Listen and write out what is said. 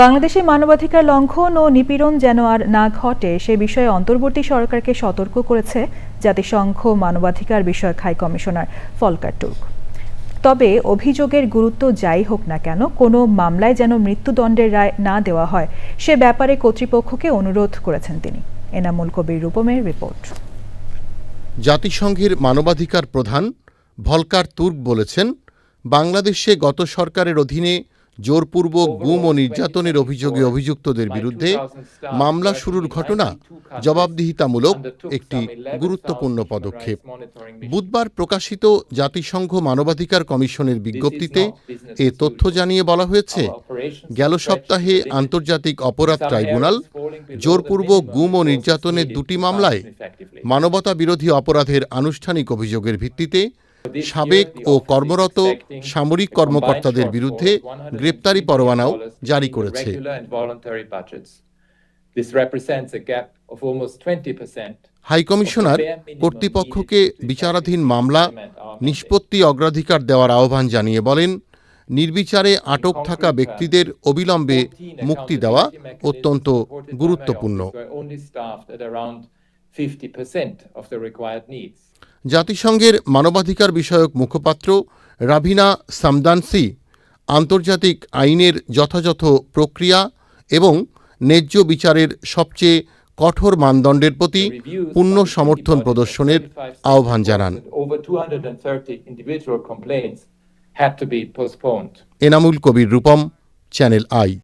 বাংলাদেশে মানবাধিকার লঙ্ঘন ও নিপীড়ন যেন আর না ঘটে, সে বিষয়ে অন্তর্বর্তী সরকারকে সতর্ক করেছে জাতিসংঘ মানবাধিকার বিষয়ক হাই কমিশনার ফলকার তুর্ক। তবে অভিযোগের গুরুত্ব যাই হোক না কেন, কোনো মামলায় যেন মৃত্যুদণ্ডের রায় না দেওয়া হয়, সে ব্যাপারে কর্তৃপক্ষকে অনুরোধ করেছেন তিনি। এনামুল কবির রূপমের রিপোর্ট। জাতিসংঘের মানবাধিকার প্রধান ভলকার তুর্ক বলেছেন, বাংলাদেশে গত সরকারের অধীনে জোরপূর্বক গুম ও নির্যাতনের অভিযোগে অভিযুক্তদের বিরুদ্ধে মামলা শুরুর ঘটনা জবাবদিহিতামূলক একটি গুরুত্বপূর্ণ পদক্ষেপ। বুধবার প্রকাশিত জাতিসংঘ মানবাধিকার কমিশনের বিজ্ঞপ্তিতে এ তথ্য জানিয়ে বলা হয়েছে, গেল সপ্তাহে আন্তর্জাতিক অপরাধ ট্রাইব্যুনাল জোরপূর্বক গুম ও নির্যাতনের দুটি মামলায় মানবতা বিরোধী অপরাধের আনুষ্ঠানিক অভিযোগের ভিত্তিতে সাবেক ও কর্মরত সামরিক কর্মকর্তাদের বিরুদ্ধে গ্রেপ্তারি পরোয়ানাও জারি করেছে This represents a gap of almost 20%. High commissioner কর্তৃপক্ষকে বিচারাধীন মামলা, নিষ্পত্তি অগ্রাধিকার দেওয়ার আহ্বান জানিয়ে বলেন, নির্বিচারে আটক থাকা ব্যক্তিদের অবিলম্বে মুক্তি দেওয়া অত্যন্ত গুরুত্বপূর্ণ জাতিসংঘের মানবাধিকার বিষয়ক মুখপাত্র রাভিনা সামদানসি আন্তর্জাতিক আইনের যথাযথ প্রক্রিয়া এবং ন্যায্য বিচারের সবচেয়ে কঠোর মানদণ্ডের প্রতি পূর্ণ সমর্থন প্রদর্শনের আহ্বান জানান। Enamul Kabir Rupam channel I